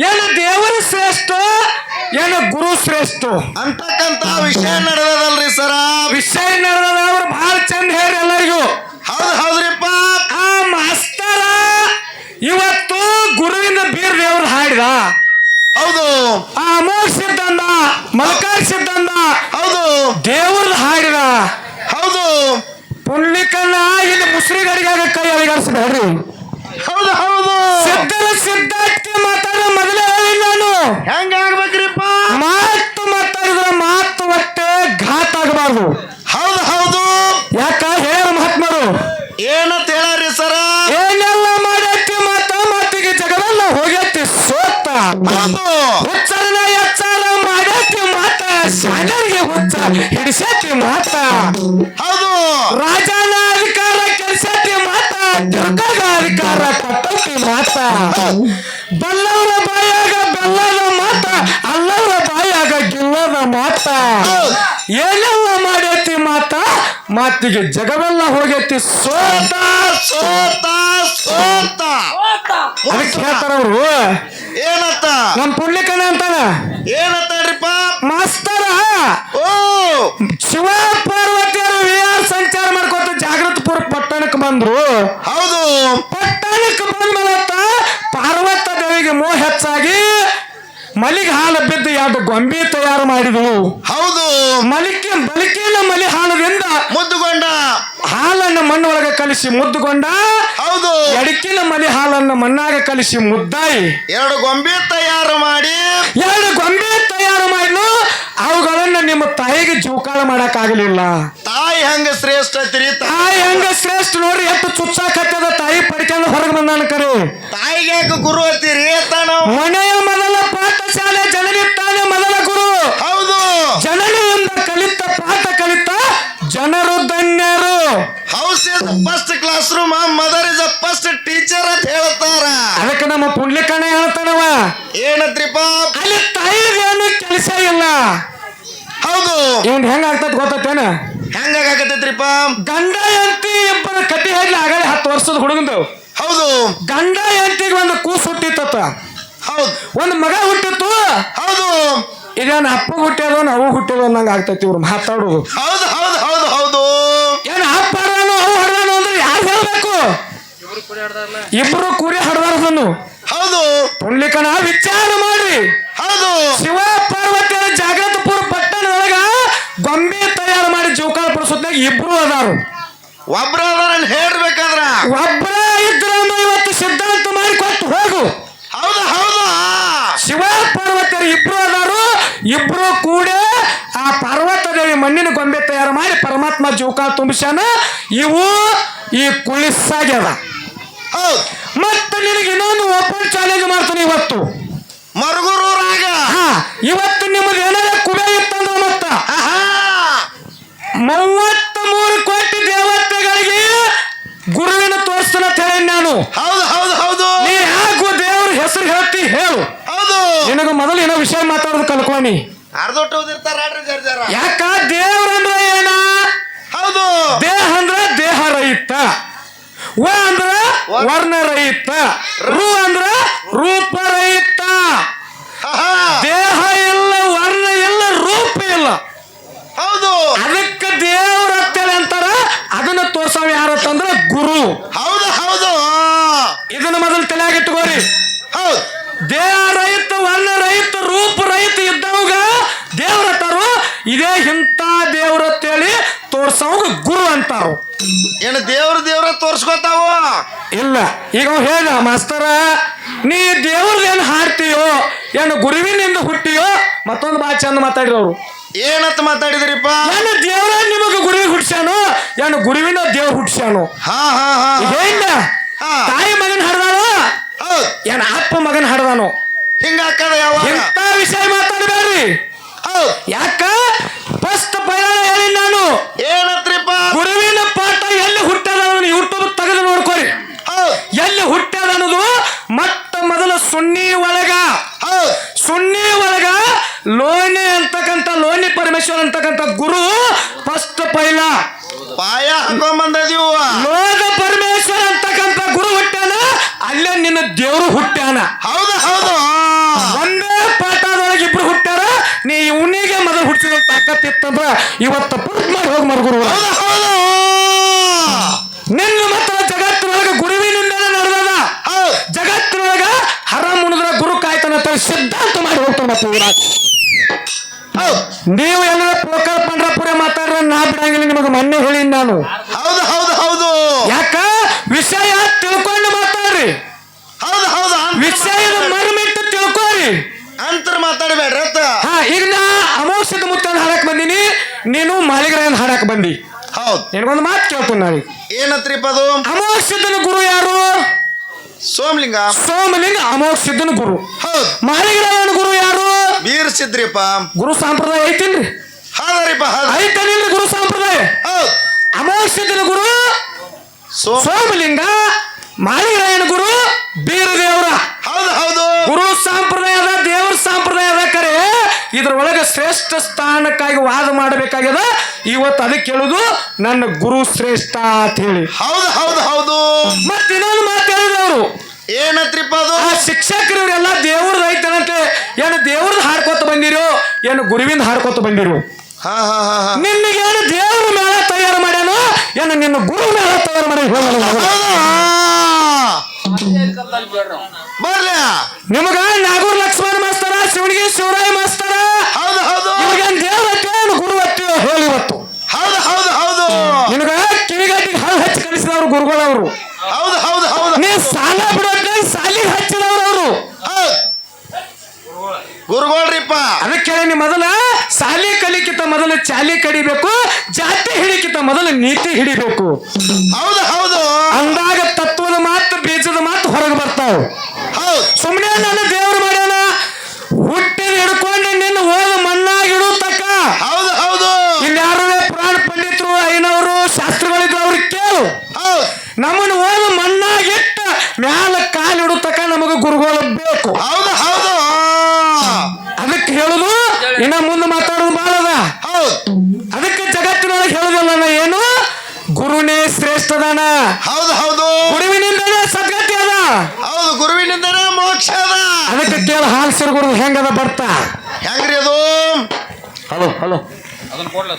ಏನು ದೇವರು ಶ್ರೇಷ್ಠ ಏನು ಗುರು ಶ್ರೇಷ್ಠ? ಅಂತಕ್ಕಂತ ವಿಷಯ ನಡೆದದಲ್ರಿ ಸರ. ವಿಷಯ ನಡೆದ ಅವ್ರು ಬಹಳ ಚಂದ ಹೇಳಿ ಎಲ್ಲರಿಗೂ. ಹೌದು ಹೌದ್ರಿಪ್ಪ. ಆ ಮಾಸ್ತರ ಇವತ್ತು ಗುರುವಿನ ಬೀರ್ ದೇವ್ರು ಹಾಡಿದ. ಹೌದು. ಆ ಅಮೋಘ ಸಿದ್ಧಂದ ಮಲಕಾರ್ ಸಿದ್ಧಂದ ಹೌದು. ದೇವ್ರ ಹಾಡಿದ. ಹೌದು. ಪುಣ್ಲಿಕನ್ನ ಇಲ್ಲಿ ಮುಸ್ರಿಗರಿಗಾಗ ಕೈ ಅಲಿಗಾಡ್ಸ್ಬೇಡ್ರಿ ಹೌದು ಹೆಂಗ ಆಗ್ಬೇಕ್ರಿಪ್ಪ ಮಾತು ಮಾತಾಡಿದ್ರೆ ಮಾತು ಒಟ್ಟೆ ಘಾತ ಆಗಬಾರ್ದು. ಹೌದು ಹೌದು. ಯಾಕ? ಹೇಳ ಮಹಾತ್ಮರು. ಏನಂತ ಹೇಳಾರಿ ಸರ? ಏನೆಲ್ಲ ಮಾಡೈತಿ ಮಾತ ಮಾತಿಗೆ ಜಗವೆಲ್ಲ ಹೋಗೈತಿ ಸೋತ. ಹುಚ್ಚರನ ಎಚ್ಚಾರ ಮಾಡೈತಿ ಮಾತ ಶಾಲೆಗೆ ಹುಚ್ಚ ಹಿಡಿಸೈತಿ ಮಾತ. ಹೌದು. ರಾಜನ ಅಧಿಕಾರ ಕೆಲ್ಸೈತಿ ಮಾತ ದುರ್ಗದ ಅಧಿಕಾರ ಕಟ್ಟಿ ಮಾತ ಬಲ್ಲವರ ಬಾಯಾಗ ಬೆಲ್ಲದ ಮಾತ ಅಲ್ಲವರ ಬಾಯಾಗ ಗಿಲ್ಲದ ಮಾತ. ಏನೆಲ್ಲ ಮಾಡೈತಿ ಮಾತ? ಮಾತಿಗೆ ಜಗವೆಲ್ಲ ಹೋಗೈತಿ. ಸೋತ ಸೋತ ಸೋತ. ಅದಕ್ಕೆ ಹೇಳ್ತಾರ ಅವರು. ಏನತ್ತ? ನಮ್ ಪುಣ್ಯಕಣ ಅಂತಾನ. ಏನಂತಾಡ್ರಿಪ್ಪ ಮಾಸ್ತರ. ಓ! ಶಿವ ಪಾರ್ವತಿಯರು ವಿಆರ್ ಸಂಚಾರ ಮಾಡ್ಕೊತ ಜಾಗೃತಪುರ ಪಟ್ಟಣಕ್ಕೆ ಬಂದ್ರು. ಪಟ್ಟಣಕ್ಕೆ ಬಂದ ಪಾರ್ವತ ದೇವಿಗೆ ಮೋಹ ಹೆಚ್ಚಾಗಿ ಮಲಿಗೆ ಹಾಲು ಬಿದ್ದು ಎರಡು ಗೊಂಬೆ ತಯಾರು ಮಾಡಿದ್ವು ಹೌದು. ಮಲಿಕೆ ಬಲಿಕೆನ ಮಲಿ ಹಾಲದಿಂದ ಮುದ್ದುಗೊಂಡ. ಹಾಲನ್ನು ಮಣ್ಣೊಳಗೆ ಕಲಿಸಿ ಮುದ್ದುಗೊಂಡ. ಹೌದು. ಎಡಕಿನ ಮಲಿ ಹಾಲನ್ನು ಮಣ್ಣಾಗ ಕಲಿಸಿ ಮುದ್ದಾಯಿ. ಎರಡು ಗೊಂಬೆ ತಯಾರು ಮಾಡಿ. ಎರಡು ಗೊಂಬೆ ತಯಾರು ಮಾಡಿದ್ಲು. ಅವುಗಳನ್ನ ನಿಮ್ಮ ತಾಯಿಗೆ ಜೋಕಾಳ ಮಾಡಕ್ ಆಗಲಿಲ್ಲ ತಾಯಿ ಹಂಗ ಶ್ರೇಷ್ಠ ಐತ್ರಿ. ತಾಯಿ ಹಂಗ ಶ್ರೇಷ್ಠ ನೋಡ್ರಿ ಎಷ್ಟು ಚುಚ್ಚಾಕತ್ತದ ತಾಯಿ ಪಡ್ಕೊಂಡು ಹೊರಗೆ ಬಂದಾನ ಕರೆ. ತಾಯಿಗೆ ಯಾಕೆ ಗುರು ಐತಿರಿ ತಾನು ಮನೆಯ ಮೊದಲ ಪಾಠಶಾಲೆ ಜನನಿ ತಾನೇ ಮೊದಲ ಗುರು. ಹೌದು. ಜನನಿಯಿಂದ ಕಲಿತ ಪಾಠ ಕಲಿತ ಜನರು ಧನ್ಯರು. House is first classroom mother is first teacher ಅಂತ ಹೇಳ್ತಾರ. ಅದಕ್ಕೆ ನಮ್ಮ ಪುಂಡ್ಲಿಕಣ್ಣ ಹೇಳ್ತಾನವ. ಏನಂತ್ರಿಪ್ಪ ಅಲ್ಲಿ ತಾಯಿಗೆ ಏನು ಕೆಲಸ ಇಲ್ಲ. ಹೌದು. ಇವನ್ ಹೆಂಗ ಆಗ್ತದ ಗೊತ್ತೇನ ಹೆಂಗಾಗತ್ತೈತ್ರಿಪ್ಪ ಗಂಡ ಎಂತಿ ಇಬ್ಬರ ಕಟ್ಟಿ ಹೇಳಿ ಆಗಲೇ ಹತ್ತು ವರ್ಷದ ಹುಡುಗಂದು. ಹೌದು. ಗಂಡ ಎಂತಿಗೆ ಒಂದು ಕೂಸು ಹುಟ್ಟಿತ್ತ ಹೌದು. ಒಂದು ಮಗ ಹುಟ್ಟಿತ್ತು. ಹೌದು. ಇದೇನು ಅಪ್ಪ ಹುಟ್ಟಿದೋ ನಾವು ಹುಟ್ಟಿದೋ ಅನ್ನಂಗ ಆಗ್ತೈತಿ ಇವ್ರು ಮಾತಾಡೋದು. ಹೌದು ಹೌದು ಹೌದು ಹೌದು. ಏನು ಅಪ್ಪ ಹರ್ದಾನು ಅವು ಹರ್ದಾನು ಅಂದ್ರೆ ಯಾರು ಹೇಳ್ಬೇಕು? ಇಬ್ರು ಕೂರಿ ಹಡ್ದಾರದನ್ನು ಹೌದು. ಪುಣ್ಲಿಕನ ವಿಚಾರ ಮಾಡ್ರಿ. ಹೌದು. ಶಿವ ಪಾರ್ವತಿಯ ಗೊಂಬೆ ತಯಾರು ಮಾಡಿ ಜೋಕಾಲ ಪಡಿಸೋದ್ನಾಗ ಇಬ್ರು ಅದಾರು. ಒಬ್ರ ಅದಾರ ಹೇಳ್ಬೇಕಾದ್ರ? ಒಬ್ಬರ ಇದ್ರ ಇವತ್ತು ಸಿದ್ಧಾಂತ ಮಾಡಿ ಕೊಟ್ಟು ಹೋಗು. ಹೌದು ಹೌದು. ಶಿವ ಪರ್ವತರು ಇಬ್ರು ಅದಾರು. ಇಬ್ರು ಕೂಡ ಆ ಪಾರ್ವತ ದೇವಿ ಮಣ್ಣಿನ ಗೊಂಬೆ ತಯಾರು ಮಾಡಿ ಪರಮಾತ್ಮ ಜೋಕಾಲ ತುಂಬಿಸ್ಯಾನ. ಇವು ಈ ಕುಳಿಸಾಗ್ಯದ. ಹೌದು. ಮತ್ತೆ ನಿನಗೆ ಇನ್ನೊಂದು ಓಪನ್ ಚಾಲೆಂಜ್ ಮಾಡ್ತಾನೆ ಇವತ್ತು. ಮರುಗುರು ರಾಗ ಇವತ್ತು ನಿಮ್ಮದು ಏನಾರ ಕುಬೇ ಇತ್ತಂದ್ರೆ. ಮೂವತ್ತ ಮೂರು ಕೋಟಿ ದೇವತೆಗಳಿಗೆ ಗುರುವಿನ ತೋರಿಸ್ತಾನ ಹೇಳಿ ನಾನು. ಹೌದು ಹೌದು ಹೌದು. ನೀ ಯಾಕೋ ದೇವ್ರ ಹೆಸರು ಹೇಳ್ತಿ ಹೇಳು. ಹೌದು. ನಿನಗ ಮೊದಲು ಏನೋ ವಿಷಯ ಮಾತಾಡೋದು ಕಲ್ಕೊನಿ ಅರ್ಧೊಟ್ಟು ಓದಿರ್ತಾರ ಯಾಕ ದೇವ್ರ ಅಂದ್ರೆ ಏನ? ಹೌದು. ದೇಹ ಅಂದ್ರೆ ದೇಹ ರಹಿತ ವ ಅಂದ್ರ ವರ್ಣ ರಹಿತ ರು ಅಂದ್ರ ರೂಪ ರಹಿತ. ದೇಹ ಇಲ್ಲ ವರ್ಣ ಇಲ್ಲ ರೂಪ ಇಲ್ಲ ಹೌದು ಅದಕ್ಕೆ ದೇವ್ರ ಅಂತೇಳಿ ಅಂತಾರ ಅದನ್ನ ತೋರ್ಸವ ಯಾರತ್ತಂದ್ರ ಗುರು ಹೌದು ಹೌದು ಇದನ್ನ ಮೊದಲು ತಲೆಯಾಗ ಇಟ್ಕೋರಿ ಹೌದು ದೇಹ ರಹಿತ ವರ್ಣ ರಹಿತ ರೂಪ ರಹಿತ ಇದ್ದವಾಗ ದೇವ್ರ ಅಂತಾರು ಇದೇ ಇಂಥ ದೇವ್ರ ಅಂತೇಳಿ ತೋರ್ಸವ್ ಗುರು ಅಂತಾರ ಏನು ದೇವ್ರ ದೇವ್ರ ತೋರ್ಸ್ಕೊತಾವ? ಇಲ್ಲ ಈಗ ಅವ ಹೇಳ ಮಾಸ್ತರ ನೀ ದೇವ್ರದೇನು ಹಾಡ್ತೀಯೋ ಏನು ಗುರುವಿನಿಂದ ಹುಟ್ಟಿಯೋ ಮತ್ತೊಂದು ಭಾಳ ಚಂದ ಮಾತಾಡಿರೋರು ಏನಂತ ಮಾತಾಡಿದ್ರಿಪ್ಪ? ಏನು ದೇವ್ರ ನಿಮಗೆ ಗುರುವಿಗೆ ಹುಟ್ಸ್ಯಾನು ಏನು ಗುರುವಿನ ದೇವ್ರ ಹುಟ್ಸ್ಯಾನು. ಹಾ ಹಾ ಹಾ ಏನ ಹಾ. ತಾಯಿ ಮಗನ ಹಡ್ದಾನು ಹೌದು. ಏನು ಅಪ್ಪ ಮಗನ ಹಡ್ದಾನು. ಹಿಂಗ ಯಾವ ಇಂಥ ವಿಷಯ ಮಾತಾಡಬೇಡ್ರಿ. ಹೌದು. ಯಾಕ? ಲೋನಿ ಅಂತಕ್ಕಂಥ ಲೋನಿ ಪರಮೇಶ್ವರ್ ಅಂತಕ್ಕಂಥ ಗುರು ಫಸ್ಟ್ ಪೈಲ. ಪಾಯ ಹಾಕೊಂಬಂದದೀವ ಲೋದ ಪರಮೇಶ್ವರ್ ಅಂತಕ್ಕಂಥ ಗುರು ಹುಟ್ಟಾನ ಅಲ್ಲೇ ನಿನ್ನ ದೇವರು ಹುಟ್ಟಾನ ಹೌದು ಹೌದು. ಒಂದೇ ಪಾಠದೊಳಗೆ ಇಬ್ರು ಹುಟ್ಟಾರ ನೀ ಇವನಿಗೆ ಮದ ಹುಟ್ಟಿದ ತಾಕತ್ತಿತ್ತಂದ್ರ ಇವತ್ತ ಪೂರ್ತಿ ಮಾಡಿ ಹೋಗಿ ಮರು ಗುರು ಹೌದು ನಿನ್ನ ಮಾತ್ರ ಜಗತ್ತಿನೊಳಗೆ ಗುರುವಿನಿಂದ ನಡೆದದ. ಜಗತ್ತಿನೊಳಗ ಹರ ಮುನಿದ್ರ ಗುರು ಕಾಯ್ತಾನ ಸಿದ್ಧಾಂತ ಮಾಡಿ ಹೋಗ್ತಾನ ಪೂರ ನೀವು ಎಲ್ಲರ ಪೋಕರ್ ಪಂಡ್ರಪುರ ಮಾತಾಡ್ರ ನಾ ಬಿಡಂಗಿಲ್ಲ ನಿಮಗೆ ಮೊನ್ನೆ ಹೇಳಿನಿ ನಾನು. ಹೌದು ಹೌದು ಹೌದು. ಯಾಕ? ವಿಷಯ ತಿಳ್ಕೊಂಡು ಮಾತಾಡ್ರಿ. ಹೌದು ಹೌದು ವಿಷಯದ ಮರ್ಮಿಟ್ಟು ತಿಳ್ಕೊರಿ ಅಂತರ ಮಾತಾಡಬೇಡ್ರಿ ಅತ್ತ ಹಾ ಈಗ ನಾ ಅಮೋಕ್ಷದ ಮುತ್ತನ್ನು ಹಾಡಕ್ ಬಂದೀನಿ. ನೀನು ಮಾಲಿಗರನ್ನ ಹಾಡಕ್ ಬಂದಿ. ಹೌದು. ನಿನಗೊಂದು ಮಾತು ಕೇಳ್ತೀನಿ ನಾನು ಏನತ್ರಿಪ್ಪ ಅದು? ಅಮೋಕ್ಷದನ ಗುರು ಯಾರು? ಸೋಮಲಿಂಗ. ಸೋಮಲಿಂಗ ಅಮೋಕ್ಷದನ ಗುರು. ಹೌದು. ಮಾಳಿಗರವನ ಗುರು ಯಾರು? ವೀರ ಸಿದ್ರಿಪ್ಪ ಗುರು ಸಂಪ್ರದಾಯ ಐತಿಲ್ರಿ ಹೌದರಿಪ್ಪ ಹೌದು. ಐತನಿಲ್ರಿ ಗುರು ಸಂಪ್ರದಾಯ? ಹೌದು. ಗುರು ಸೋಮ ಸೋಮಲಿಂಗ ಮಾಳಿಗರಾಯನ ಗುರು ಬೀರದೇವರ. ಹೌದು ಹೌದು. ಗುರು ಸಂಪ್ರದಾಯದ ದೇವರ ಸಂಪ್ರದಾಯದ ಕರೆ. ಇದ್ರೊಳಗೆ ಶ್ರೇಷ್ಠ ಸ್ಥಾನಕ್ಕಾಗಿ ವಾದ ಮಾಡಬೇಕಾಗ್ಯದ. ಇವತ್ತು ಅದಕ್ಕೆ ಹೇಳುದು ನನ್ನ ಗುರು ಶ್ರೇಷ್ಠ ಅಂತ ಹೇಳಿ. ಹೌದು ಹೌದು ಹೌದು. ಮತ್ತೆ ಇನ್ನೊಂದು ಮಾತು ಹೇಳಿದವರು ಏನತ್ರಿಪ್ಪ ಅದು? ಆ ಶಿಕ್ಷಕರು ಇವರೆಲ್ಲ ದೇವ್ರದ್ದು ಐತನಂತೆ. ಏನು ದೇವ್ರದ್ದು ಹಾಡ್ಕೊತ ಬಂದಿರೋ ಏನು ಗುರುವಿಂದ ಹಾಡ್ಕೊತ ಬಂದಿರೋ. ಹಾ ಹಾ ಹಾ ಹಾ. ಏನು ದೇವ್ರ ಮೇಳ ತಯಾರು ಮಾಡ್ಯಾನು ಏನು ನಿನ್ನ ಗುರು ಮೇಳ ತಯಾರು ಮಾಡಿ ಬರ್ಲಿ. ನಿಮಗ ನಾಗೂರ್ ಲಕ್ಷ್ಮಣ ಮಾಸ್ತರ ಶಿವನಿಗೆ ಶಿವರಾಯ ಮಾಸ್ತರ. ಹೌದು ಹೌದು. ನಿಮಗೇನು ದೇವ್ರ ಹತ್ತೇನು ಗುರು ಹತ್ತೇವ ಹೇಳಿ ಇವತ್ತು. ಹೌದು ಹೌದು ಹೌದು. ನಿನಗ ಕಿವಿಗಟ್ಟಿಗೆ ಹಾಲು ಹಚ್ಚಿ ಕಳಿಸಿದವರು ಗುರುಗಳವರು. ಹೌದು ಹೌದು ಹೌದು. ನೀ ಸಾಲ ಬಿಡೋದ್ನ ಸಾಲಿಗೆ ಹಚ್ಚಿದವರು ಅವರು. ಗುರುಗಳ್ರಿಪ್ಪ. ಅದಕ್ಕೆ ಹೇಳಿ ಮೊದಲ ಸಾಲಿ ಕಲಿಕಿತ ಮೊದಲು ಚಾಲಿ ಕಡಿಬೇಕು ಜಾತಿ ಹಿಡಿಕಿತ ಮೊದಲು ನೀತಿ ಹಿಡಿಬೇಕು ಹೌದು ಹೌದು ಅಂದಾಗ ತತ್ವದ ಮಾತು ಬೀಜದ ಮಾತು ಹೊರಗೆ ಬರ್ತಾವ ಹೌದು ಸುಮ್ಮನೆ ನನ್ನ ದೇವ್ರು ಮಾಡ್ಯಾನ ಹುಟ್ಟಿದ ಹಿಡ್ಕೊಂಡು ನಿನ್ನ ಓದ ಮಣ್ಣಾಗಿಡು ತಕ್ಕ ಹೌದು ಹೌದು ಇಲ್ಲಿ ಯಾರೇ ಪುರಾಣ ಪಂಡಿತರು ಐನವರು ಶಾಸ್ತ್ರಗಳಿದ್ರು ಅವ್ರಿಗೆ ಕೇಳು ಹೌದು ನಮ್ಮನ್ನು ಓದ ಮಣ್ಣಾಗಿಟ್ಟ ಮ್ಯಾಲ ಕಾಲಿಡು ತಕ್ಕ ನಮಗೆ ಗುರುಗಳು ಬೇಕು ಹೌದು ಹೌದು ಅದಕ್ಕೆ ಹೇಳುದು ಇನ್ನ ಮುಂದೆ ಮಾತಾಡೋದು ಭಾಳ ಅದ ಹೌದು ಅದಕ್ಕೆ ಜಗತ್ತಿನೊಳಗೆ ಹೇಳುದಿಲ್ಲ ನಾ ಏನು ಗುರುನೇ ಶ್ರೇಷ್ಠದಾನ ಹೌದು ಹೌದು. ಗುರುವಿನಿಂದನೇ ಸದ್ಗತಿ ಅದ? ಹೌದು ಗುರುವಿನಿಂದನೇ ಮೋಕ್ಷ ಅದ. ಅದಕ್ಕೆ ಕೇಳ ಹಾಲ್ ಗುರು ಹೆಂಗದ ಬರ್ತಾ? ಹೆಂಗ್ರಿ ಅದು? Hello hello. ಅದನ್ನ ಕೊಡ್ಲ